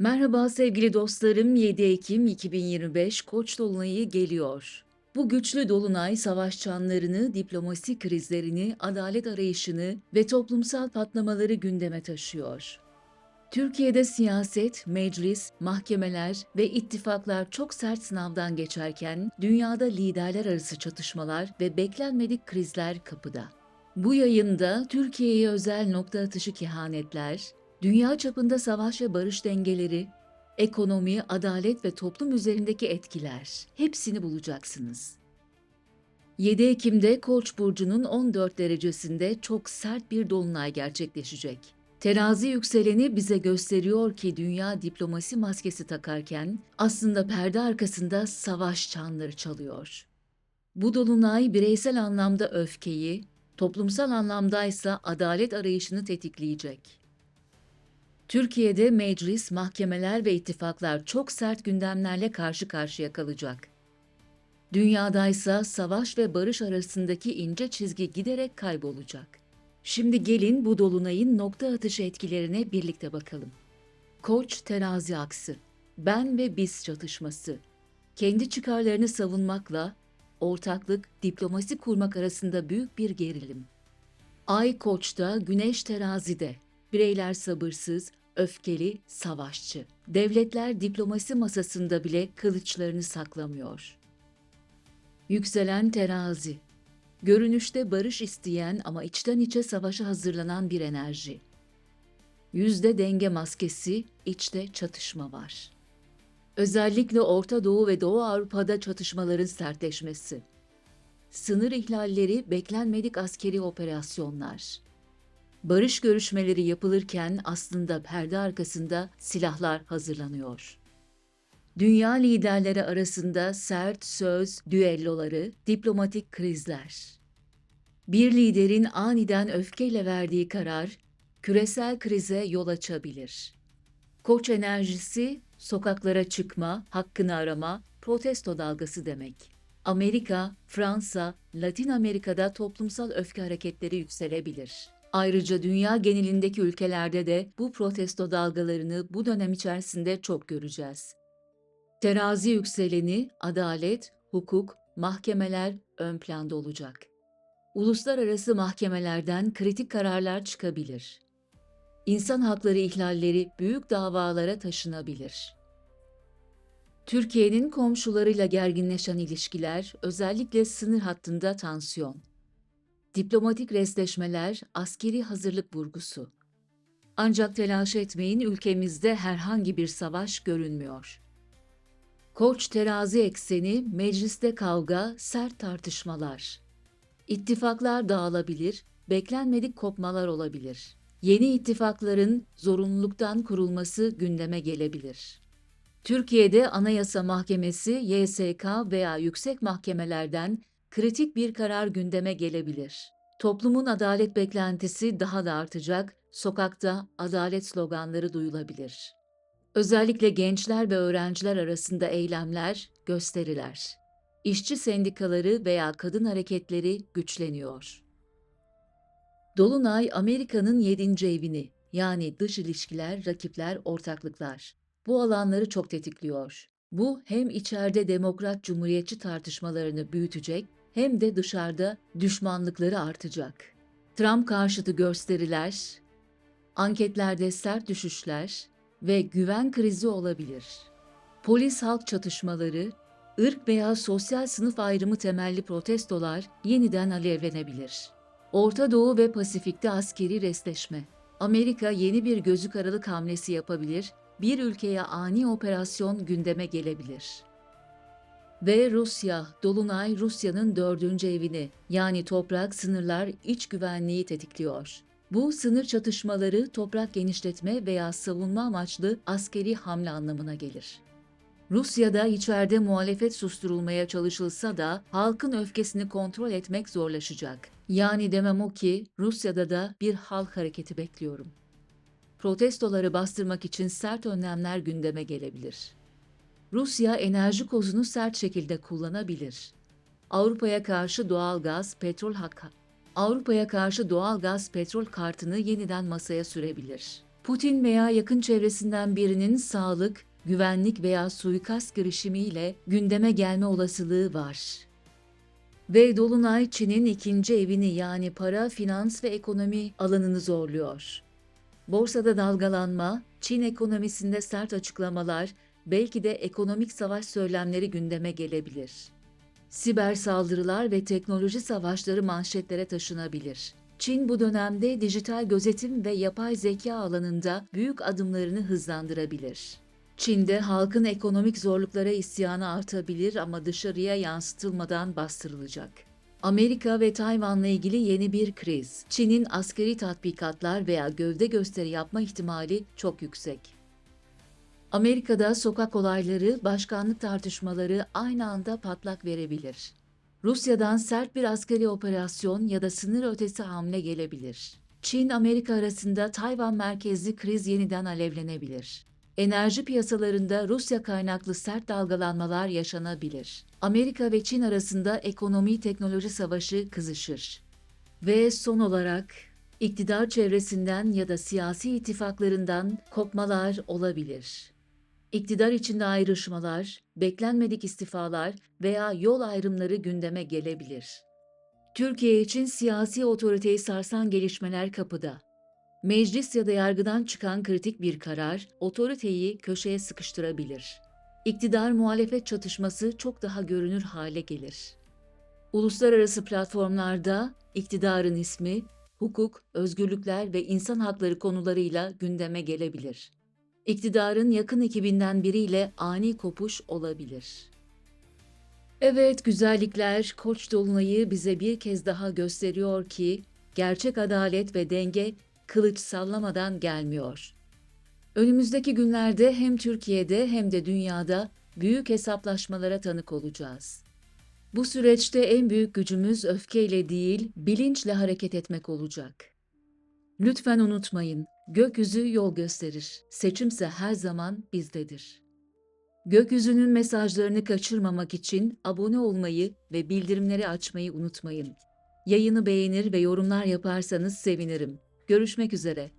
Merhaba sevgili dostlarım. 7 Ekim 2025 Koç dolunayı geliyor. Bu güçlü dolunay savaş çanlarını, diplomasi krizlerini, adalet arayışını ve toplumsal patlamaları gündeme taşıyor. Türkiye'de siyaset, meclis, mahkemeler ve ittifaklar çok sert sınavdan geçerken dünyada liderler arası çatışmalar ve beklenmedik krizler kapıda. Bu yayında Türkiye'ye özel nokta atışı kehanetler, dünya çapında savaş ve barış dengeleri, ekonomi, adalet ve toplum üzerindeki etkiler hepsini bulacaksınız. 7 Ekim'de Koç burcunun 14 derecesinde çok sert bir dolunay gerçekleşecek. Terazi yükseleni bize gösteriyor ki dünya diplomasi maskesi takarken aslında perde arkasında savaş çanları çalıyor. Bu dolunay bireysel anlamda öfkeyi, toplumsal anlamdaysa adalet arayışını tetikleyecek. Türkiye'de meclis, mahkemeler ve ittifaklar çok sert gündemlerle karşı karşıya kalacak. Dünyadaysa savaş ve barış arasındaki ince çizgi giderek kaybolacak. Şimdi gelin bu dolunayın nokta atışı etkilerine birlikte bakalım. Koç terazi aksı, ben ve biz çatışması, kendi çıkarlarını savunmakla ortaklık, diplomasi kurmak arasında büyük bir gerilim. Ay Koç'ta, Güneş terazide, bireyler sabırsız, öfkeli, savaşçı. Devletler diplomasi masasında bile kılıçlarını saklamıyor. Yükselen terazi, görünüşte barış isteyen ama içten içe savaşa hazırlanan bir enerji. Yüzde denge maskesi, içte çatışma var. Özellikle Orta Doğu ve Doğu Avrupa'da çatışmaların sertleşmesi. Sınır ihlalleri, beklenmedik askeri operasyonlar. Barış görüşmeleri yapılırken aslında perde arkasında silahlar hazırlanıyor. Dünya liderleri arasında sert söz düelloları, diplomatik krizler. Bir liderin aniden öfkeyle verdiği karar küresel krize yol açabilir. Koç enerjisi sokaklara çıkma, hakkını arama, protesto dalgası demek. Amerika, Fransa, Latin Amerika'da toplumsal öfke hareketleri yükselebilir. Ayrıca dünya genelindeki ülkelerde de bu protesto dalgalarını bu dönem içerisinde çok göreceğiz. Terazi yükseleni, adalet, hukuk, mahkemeler ön planda olacak. Uluslararası mahkemelerden kritik kararlar çıkabilir. İnsan hakları ihlalleri büyük davalara taşınabilir. Türkiye'nin komşularıyla gerginleşen ilişkiler, özellikle sınır hattında tansiyon. Diplomatik resleşmeler, askeri hazırlık vurgusu. Ancak telaş etmeyin ülkemizde herhangi bir savaş görünmüyor. Koç terazi ekseni, mecliste kavga, sert tartışmalar. İttifaklar dağılabilir, beklenmedik kopmalar olabilir. Yeni ittifakların zorunluluktan kurulması gündeme gelebilir. Türkiye'de Anayasa Mahkemesi, YSK veya yüksek mahkemelerden kritik bir karar gündeme gelebilir. Toplumun adalet beklentisi daha da artacak, sokakta adalet sloganları duyulabilir. Özellikle gençler ve öğrenciler arasında eylemler, gösteriler. İşçi sendikaları veya kadın hareketleri güçleniyor. Dolunay Amerika'nın yedinci evini yani dış ilişkiler, rakipler, ortaklıklar. Bu alanları çok tetikliyor. Bu hem içeride demokrat cumhuriyetçi tartışmalarını büyütecek hem de dışarıda düşmanlıkları artacak. Trump karşıtı gösteriler, anketlerde sert düşüşler ve güven krizi olabilir. Polis halk çatışmaları, ırk veya sosyal sınıf ayrımı temelli protestolar yeniden alevlenebilir. Orta Doğu ve Pasifik'te askeri resleşme. Amerika yeni bir gözü karalık hamlesi yapabilir, bir ülkeye ani operasyon gündeme gelebilir. Ve Rusya, Dolunay Rusya'nın dördüncü evini yani toprak, sınırlar, iç güvenliği tetikliyor. Bu sınır çatışmaları toprak genişletme veya savunma amaçlı askeri hamle anlamına gelir. Rusya'da içeride muhalefet susturulmaya çalışılsa da halkın öfkesini kontrol etmek zorlaşacak. Yani demem o ki Rusya'da da bir halk hareketi bekliyorum. Protestoları bastırmak için sert önlemler gündeme gelebilir. Rusya enerji kozunu sert şekilde kullanabilir. Avrupa'ya karşı doğal gaz, petrol hakkı Avrupa'ya karşı doğal petrol kartını yeniden masaya sürebilir. Putin veya yakın çevresinden birinin sağlık, güvenlik veya suikast girişimiyle gündeme gelme olasılığı var. Ve Dolunay Çin'in ikinci evini yani para, finans ve ekonomi alanını zorluyor. Borsada dalgalanma, Çin ekonomisinde sert açıklamalar, belki de ekonomik savaş söylemleri gündeme gelebilir. Siber saldırılar ve teknoloji savaşları manşetlere taşınabilir. Çin bu dönemde dijital gözetim ve yapay zeka alanında büyük adımlarını hızlandırabilir. Çin'de halkın ekonomik zorluklara isyanı artabilir ama dışarıya yansıtılmadan bastırılacak. Amerika ve Tayvan'la ilgili yeni bir kriz. Çin'in askeri tatbikatlar veya gövde gösteri yapma ihtimali çok yüksek. Amerika'da sokak olayları, başkanlık tartışmaları aynı anda patlak verebilir. Rusya'dan sert bir askeri operasyon ya da sınır ötesi hamle gelebilir. Çin-Amerika arasında Tayvan merkezli kriz yeniden alevlenebilir. Enerji piyasalarında Rusya kaynaklı sert dalgalanmalar yaşanabilir. Amerika ve Çin arasında ekonomi teknoloji savaşı kızışır. Ve son olarak iktidar çevresinden ya da siyasi ittifaklarından kopmalar olabilir. İktidar içinde ayrışmalar, beklenmedik istifalar veya yol ayrımları gündeme gelebilir. Türkiye için siyasi otoriteyi sarsan gelişmeler kapıda. Meclis ya da yargıdan çıkan kritik bir karar otoriteyi köşeye sıkıştırabilir. İktidar muhalefet çatışması çok daha görünür hale gelir. Uluslararası platformlarda iktidarın ismi, hukuk, özgürlükler ve insan hakları konularıyla gündeme gelebilir. İktidarın yakın ekibinden biriyle ani kopuş olabilir. Evet güzellikler Koç dolunayı bize bir kez daha gösteriyor ki gerçek adalet ve denge kılıç sallamadan gelmiyor. Önümüzdeki günlerde hem Türkiye'de hem de dünyada büyük hesaplaşmalara tanık olacağız. Bu süreçte en büyük gücümüz öfkeyle değil, bilinçle hareket etmek olacak. Lütfen unutmayın, gökyüzü yol gösterir. Seçimse her zaman bizdedir. Gökyüzünün mesajlarını kaçırmamak için abone olmayı ve bildirimleri açmayı unutmayın. Yayını beğenir ve yorumlar yaparsanız sevinirim. Görüşmek üzere.